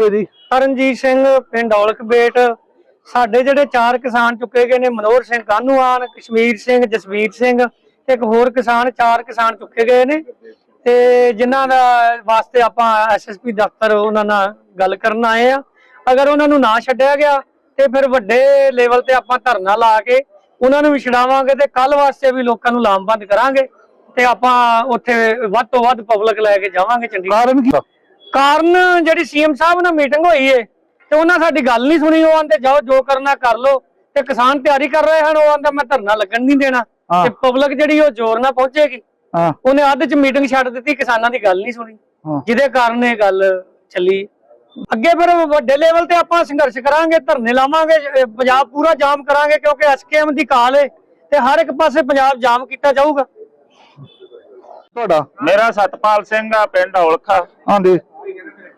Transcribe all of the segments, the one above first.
ਹੋਵੇ ਜੀ। ਤਰਨਜੀਤ ਸਿੰਘ ਪਿੰਡ ਔਲਖ ਬੇਟ ਸਾਡੇ ਜਿਹੜੇ ਚਾਰ ਕਿਸਾਨ ਚੁੱਕੇ ਗਏ ਨੇ ਮਨੋਹਰ ਸਿੰਘ ਕਾਨੂੰਆਨ ਕਸ਼ਮੀਰ ਸਿੰਘ ਜਸਵੀਰ ਸਿੰਘ ਤੇ ਇੱਕ ਹੋਰ ਕਿਸਾਨ ਚਾਰ ਕਿਸਾਨ ਚੁੱਕੇ ਗਏ ਨੇ। ਤੇ ਜਿਨ੍ਹਾਂ ਦਾ ਵਾਸਤੇ ਆਪਾਂ ਐਸਐਸਪੀ ਦਫ਼ਤਰ ਉਹਨਾਂ ਨਾਲ ਗੱਲ ਕਰਨ ਆਏ ਆ। ਅਗਰ ਉਹਨਾਂ ਨੂੰ ਨਾ ਛੱਡਿਆ ਗਿਆ ਤੇ ਫਿਰ ਵੱਡੇ ਲੈਵਲ ਤੇ ਆਪਾਂ ਧਰਨਾ ਲਾ ਕੇ ਉਹਨਾਂ ਨੂੰ ਵੀ ਛਡਾਵਾਂਗੇ ਤੇ ਕੱਲ ਵਾਸਤੇ ਵੀ ਲੋਕਾਂ ਨੂੰ ਲਾਮਬੰਦ ਕਰਾਂਗੇ ਤੇ ਆਪਾਂ ਉੱਥੇ ਵੱਧ ਤੋਂ ਵੱਧ ਪਬਲਿਕ ਲੈ ਕੇ ਜਾਵਾਂਗੇ ਚੰਡੀਗੜ੍ਹ। ਕਾਰਨ ਜਿਹੜੀ ਸੀਐਮ ਸਾਹਿਬ ਨਾਲ ਮੀਟਿੰਗ ਹੋਈ ਏ ਤੇ ਉਹਨਾਂ ਸਾਡੀ ਗੱਲ ਨਹੀਂ ਸੁਣੀ ਉਹ ਆਂਦੇ ਜਾਓ ਜੋ ਕਰਨਾ ਕਰ ਲਓ ਤੇ ਕਿਸਾਨ ਤਿਆਰੀ ਕਰ ਰਹੇ ਹਨ ਉਹ ਆਂਦਾ ਮੈਂ ਧਰਨਾ ਲੱਗਣ ਨਹੀਂ ਦੇਣਾ ਹਾਂ। ਤੇ ਪਬਲਿਕ ਜਿਹੜੀ ਉਹ ਜ਼ੋਰ ਨਾਲ ਪਹੁੰਚੇਗੀ। ਹਾਂ। ਉਹਨੇ ਅੱਧ ਚ ਮੀਟਿੰਗ ਛੱਡ ਦਿੱਤੀ ਕਿਸਾਨਾਂ ਦੀ ਗੱਲ ਨਹੀਂ ਸੁਣੀ। ਜਿਹਦੇ ਕਾਰਨ ਇਹ ਗੱਲ ਚੱਲੀ। ਅੱਗੇ ਫਿਰ ਵੱਡੇ ਲੈਵਲ ਤੇ ਆਪਾਂ ਸੰਘਰਸ਼ ਕਰਾਂਗੇ ਧਰਨੇ ਲਾਵਾਂਗੇ ਪੰਜਾਬ ਪੂਰਾ ਜਾਮ ਕਰਾਂਗੇ ਕਿਉਂਕਿ ਐਸਕੇਐਮ ਦੀ ਕਾਲ ਏ ਤੇ ਹਰ ਇੱਕ ਪਾਸੇ ਪੰਜਾਬ ਜਾਮ ਕੀਤਾ ਜਾਊਗਾ। ਤੁਹਾਡਾ? ਮੇਰਾ ਸਤਪਾਲ ਸਿੰਘ ਆ ਪਿੰਡ ਔਲਖਾ। ਹਾਂਜੀ।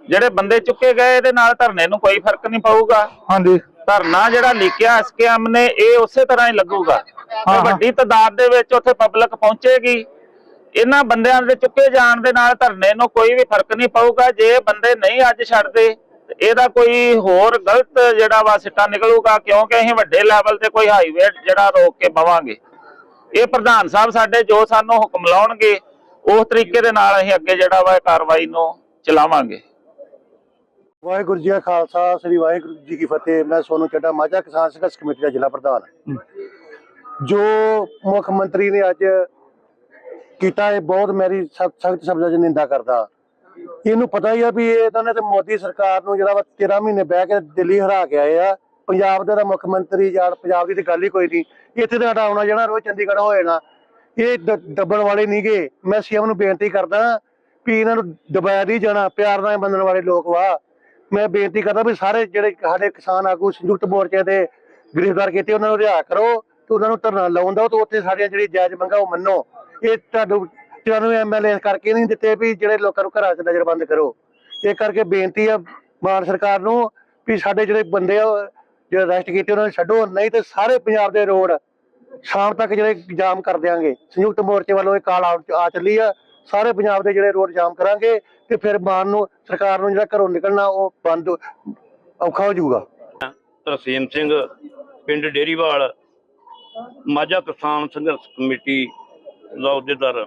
ਜਿਹੜੇ ਬੰਦੇ ਚੁੱਕੇ ਗਏ ਇਹਦੇ ਨਾਲ ਧਰਨੇ ਨੂੰ ਕੋਈ ਫ਼ਰਕ ਨਹੀਂ ਪਊਗਾ। ਹਾਂਜੀ। ਧਰਨਾ ਜਿਹੜਾ ਲਿਖਿਆ ਐਸਕੇਐਮ ਨੇ ਇਹ ਉਸੇ ਤਰ੍ਹਾਂ ਹੀ ਲੱਗੂਗਾ। ਵੱਡੀ ਤਾਦਾਦ ਦੇ ਵਿੱਚ ਉੱਥੇ ਪਬਲਿਕ ਪਹੁੰਚੇਗੀ। ਇਹਨਾਂ ਬੰਦਿਆਂ ਦੇ ਚੁੱਕੇ ਜਾਣ ਦੇ ਨਾਲ ਧਰਨੇ ਨੂੰ ਕੋਈ ਵੀ ਫ਼ਰਕ ਨਹੀਂ ਪਊਗਾ। ਜੇ ਬੰਦੇ ਨਹੀਂ ਅੱਜ ਛੱਡਦੇ ਇਹਦਾ ਕੋਈ ਹੋਰ ਗਲਤ ਜਿਹੜਾ ਵਾ ਸਿੱਟਾ ਨਿਕਲੂਗਾ ਕਿਉਂਕਿ ਅਸੀਂ ਵੱਡੇ ਲੈਵਲ ਤੇ ਕੋਈ ਹਾਈਵੇ ਜਿਹੜਾ ਰੋਕ ਕੇ ਬਵਾਂਗੇ। ਇਹ ਪ੍ਰਧਾਨ ਸਾਹਿਬ ਸਾਡੇ ਜੋ ਸਾਨੂੰ ਹੁਕਮ ਲਾਉਣਗੇ ਉਸ ਤਰੀਕੇ ਦੇ ਨਾਲ ਅਸੀਂ ਅੱਗੇ ਜਿਹੜਾ ਵਾ ਕਾਰਵਾਈ ਨੂੰ ਚਲਾਵਾਂਗੇ। ਵਾਹਿਗੁਰੂ ਜੀ ਕਾ ਖਾਲਸਾ ਸ੍ਰੀ ਵਾਹਿਗੁਰੂ ਜੀ ਕੀ ਫਤਿਹ। ਮੈਂ ਸੋਨੂ ਚੱਡਾ ਮਾਝਾ ਕਿਸਾਨ ਸੰਘਰਸ਼ ਕਮੇਟੀ ਦਾ ਜ਼ਿਲ੍ਹਾ ਪ੍ਰਧਾਨ। ਜੋ ਮੁੱਖ ਮੰਤਰੀ ਨੇ ਅੱਜ ਕੀਤਾ ਇਹ ਬਹੁਤ ਮੇਰੀ ਸਖਤ ਸ਼ਬਦਾਂ 'ਚ ਨਿੰਦਾ ਕਰਦਾ। ਇਹਨੂੰ ਪਤਾ ਹੀ ਆ ਵੀ ਇਹ ਨੇ ਤੇ ਮੋਦੀ ਸਰਕਾਰ ਨੂੰ ਜਿਹੜਾ ਵਾ 13 ਮਹੀਨੇ ਬਹਿ ਕੇ ਦਿੱਲੀ ਹਰਾ ਕੇ ਆਏ ਆ। ਪੰਜਾਬ ਦੇ ਦਾ ਮੁੱਖ ਮੰਤਰੀ ਜਾਂ ਪੰਜਾਬ ਦੀ ਤੇ ਗੱਲ ਹੀ ਕੋਈ ਨਹੀਂ। ਇੱਥੇ ਤਾਂ ਆਉਣਾ ਜਾਣਾ ਰੋਜ਼ ਚੰਡੀਗੜ੍ਹ ਹੋ ਜਾਣਾ। ਇਹ ਦੱਬਣ ਵਾਲੇ ਨਹੀਂਗੇ ਮੈਂ ਸੀਐਮ ਨੂੰ ਬੇਨਤੀ ਕਰਦਾ ਵੀ ਇਹਨਾਂ ਨੂੰ ਦਬਾਇਆ ਨਹੀਂ ਜਾਣਾ ਪਿਆਰ ਨਾਲ ਬੰਨਣ ਵਾਲੇ ਲੋਕ ਵਾ। ਮੈਂ ਬੇਨਤੀ ਕਰਦਾ ਵੀ ਸਾਰੇ ਜਿਹੜੇ ਸਾਡੇ ਕਿਸਾਨ ਆਗੂ, ਸੰਯੁਕਤ ਮੋਰਚੇ ਦੇ ਗ੍ਰਿਫਤਾਰ ਕੀਤੇ, ਉਹਨਾਂ ਨੂੰ ਰਿਹਾ ਕਰੋ ਤੇ ਉਹਨਾਂ ਨੂੰ ਧਰਨਾ ਲਾਉਣ ਦਿਓ ਤੇ ਉੱਥੇ ਸਾਡੀਆਂ ਜਿਹੜੀ ਜਾਇਜ਼ ਮੰਗਾਂ ਉਹ ਮੰਨੋ। ਇਹ ਤੁਹਾਨੂੰ ਤੁਹਾਨੂੰ ਐਮਐਲਏ ਕਰਕੇ ਨਹੀਂ ਦਿੱਤੇ ਵੀ ਜਿਹੜੇ ਲੋਕਾਂ ਨੂੰ ਘਰਾਂ 'ਚ ਨਜ਼ਰਬੰਦ ਕਰੋ। ਇਹ ਕਰਕੇ ਬੇਨਤੀ ਆ ਮਾਨ ਸਰਕਾਰ ਨੂੰ ਵੀ ਸਾਡੇ ਜਿਹੜੇ ਬੰਦੇ ਆ, ਜਿਹੜੇ ਅਰੈਸਟ ਕੀਤੇ, ਉਹਨਾਂ ਨੂੰ ਛੱਡੋ, ਨਹੀਂ ਤੇ ਸਾਰੇ ਪੰਜਾਬ ਦੇ ਰੋਡ ਸ਼ਾਮ ਤੱਕ ਜਿਹੜੇ ਜਾਮ ਕਰ ਦਿਆਂਗੇ। ਸੰਯੁਕਤ ਮੋਰਚੇ ਵੱਲੋਂ ਇਹ ਕਾਲ ਆ ਚੱਲੀ ਆ। ਸਾਰੇ ਪੰਜਾਬ ਦੇ ਜਿਹੜੇ ਰੋਡ ਜਾਮ ਕਰਾਂਗੇ ਤੇ ਫਿਰ ਮਾਨ ਨੂੰ ਸਰਕਾਰ ਨੂੰ ਜਿਹੜਾ ਘਰੋਂ ਨਿਕਲਣਾ ਉਹ ਬੰਦ ਔਖਾ ਹੋ ਜਾਊਗਾ। ਤਰਸੇਮ ਸਿੰਘ ਪਿੰਡ ਡੇਰੀਵਾਲ ਮਾਝਾ ਕਿਸਾਨ ਸੰਘਰਸ਼ ਕਮੇਟੀ ਦਾ ਅਹੁਦੇਦਾਰ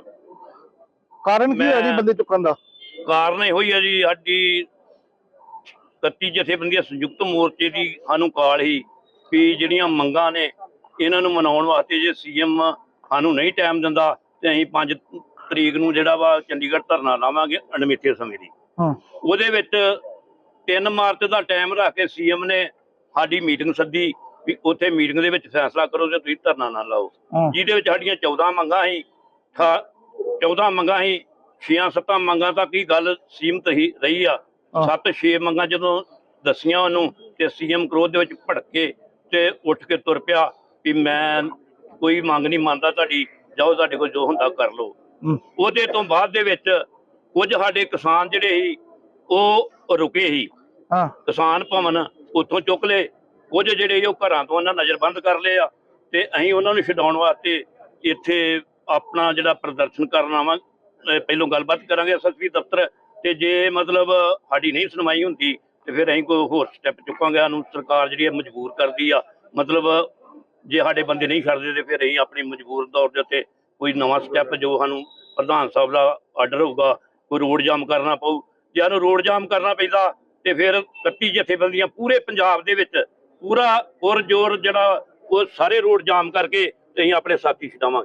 ਕਾਰਨ ਕੀ ਹੈ ਜੀ ਬੰਦੇ ਚੁੱਕਣ ਦਾ? ਕਾਰਨ ਇਹੋ ਹੀ ਹੈ ਜੀ ਸਾਡੀ 31 ਜਥੇਬੰਦੀਆਂ ਸੰਯੁਕਤ ਮੋਰਚੇ ਦੀ ਸਾਨੂੰ ਕਾਲ ਹੀ ਵੀ ਜਿਹੜੀਆਂ ਮੰਗਾਂ ਨੇ ਇਹਨਾਂ ਨੂੰ ਮਨਾਉਣ ਵਾਸਤੇ ਜੇ ਸੀਐਮ ਸਾਨੂੰ ਨਹੀਂ ਟਾਈਮ ਦਿੰਦਾ ਤੇ ਅਸੀਂ 5 ਤਰੀਕ ਨੂੰ ਜਿਹੜਾ ਵਾ ਚੰਡੀਗੜ੍ਹ ਧਰਨਾ ਲਾਵਾਂਗੇ ਅਣਮਿੱਥੇ ਸਮੇਂ ਲਈ ਹਾਂ। ਉਹਦੇ ਵਿੱਚ 3 ਮਾਰਚ ਦਾ ਟਾਈਮ ਰੱਖ ਕੇ ਸੀਐਮ ਨੇ ਸਾਡੀ ਮੀਟਿੰਗ ਸੱਦੀ ਵੀ ਉੱਥੇ ਮੀਟਿੰਗ ਦੇ ਵਿੱਚ ਫੈਸਲਾ ਕਰੋ ਤੇ ਤੁਸੀਂ ਧਰਨਾ ਨਾ ਲਾਓ। ਜਿਹਦੇ ਵਿੱਚ ਸਾਡੀਆਂ 14 ਮੰਗਾਂ ਸੀ 14 ਮੰਗਾਂ ਸੀ 6-7 ਮੰਗਾਂ ਤੱਕ ਹੀ ਗੱਲ ਸੀਮਤ ਹੀ ਰਹੀ ਆ। ਹਾਂ। 7-6 ਮੰਗਾਂ ਜਦੋਂ ਦੱਸੀਆਂ ਉਹਨੂੰ ਤੇ ਸੀਐਮ ਕ੍ਰੋਧ ਦੇ ਵਿੱਚ ਭੜਕੇ ਤੇ ਉੱਠ ਕੇ ਤੁਰ ਪਿਆ ਵੀ ਮੈਂ ਕੋਈ ਮੰਗ ਨਹੀਂ ਮੰਨਦਾ ਤੁਹਾਡੀ ਜਾਓ ਤੁਹਾਡੇ ਕੋਲ ਜੋ ਹੁੰਦਾ ਕਰ ਲਓ। ਉਹਦੇ ਤੋਂ ਬਾਅਦ ਦੇ ਵਿੱਚ ਕੁਝ ਸਾਡੇ ਕਿਸਾਨ ਜਿਹੜੇ ਸੀ ਉਹ ਰੁਕੇ ਸੀ। ਹਾਂ। ਕਿਸਾਨ ਭਵਨ ਉੱਥੋਂ ਚੁੱਕ ਲਏ। ਕੁਝ ਜਿਹੜੇ ਉਹ ਘਰਾਂ ਤੋਂ ਉਹਨਾਂ ਨਜ਼ਰਬੰਦ ਕਰ ਲਏ ਆ ਤੇ ਅਸੀਂ ਉਹਨਾਂ ਨੂੰ ਛਡਾਉਣ ਵਾਸਤੇ ਇੱਥੇ ਆਪਣਾ ਜਿਹੜਾ ਪ੍ਰਦਰਸ਼ਨ ਕਰਨ ਆਵਾਂ ਪਹਿਲੋਂ ਗੱਲਬਾਤ ਕਰਾਂਗੇ ਐਸਐਸਪੀ ਦਫ਼ਤਰ। ਤੇ ਜੇ ਮਤਲਬ ਸਾਡੀ ਨਹੀਂ ਸੁਣਵਾਈ ਹੁੰਦੀ ਤੇ ਫਿਰ ਅਸੀਂ ਕੋਈ ਹੋਰ ਸਟੈਪ ਚੁੱਕਾਂਗੇ। ਸਾਨੂੰ ਸਰਕਾਰ ਜਿਹੜੀ ਹੈ ਮਜਬੂਰ ਕਰਦੀ ਆ। ਮਤਲਬ ਜੇ ਸਾਡੇ ਬੰਦੇ ਨਹੀਂ ਛੱਡਦੇ ਤੇ ਫਿਰ ਅਸੀਂ ਆਪਣੀ ਮਜਬੂਰ ਤੌਰ ਦੇ ਉੱਤੇ ਕੋਈ ਨਵਾਂ ਸਟੈਪ ਜੋ ਸਾਨੂੰ ਪ੍ਰਧਾਨ ਸਾਹਿਬ ਦਾ ਆਰਡਰ ਹੋਊਗਾ, ਕੋਈ ਰੋਡ ਜਾਮ ਕਰਨਾ ਪਊ, ਜੇ ਸਾਨੂੰ ਰੋਡ ਜਾਮ ਕਰਨਾ ਪੈਂਦਾ ਤੇ ਫਿਰ 31 ਜਥੇਬੰਦੀਆਂ ਪੂਰੇ ਪੰਜਾਬ ਦੇ ਵਿੱਚ ਪੂਰਾ ਪੁਰ ਜੋਰ ਜਿਹੜਾ ਉਹ ਸਾਰੇ ਰੋਡ ਜਾਮ ਕਰਕੇ ਅਸੀਂ ਆਪਣੇ ਸਾਥੀ ਛਡਾਵਾਂਗੇ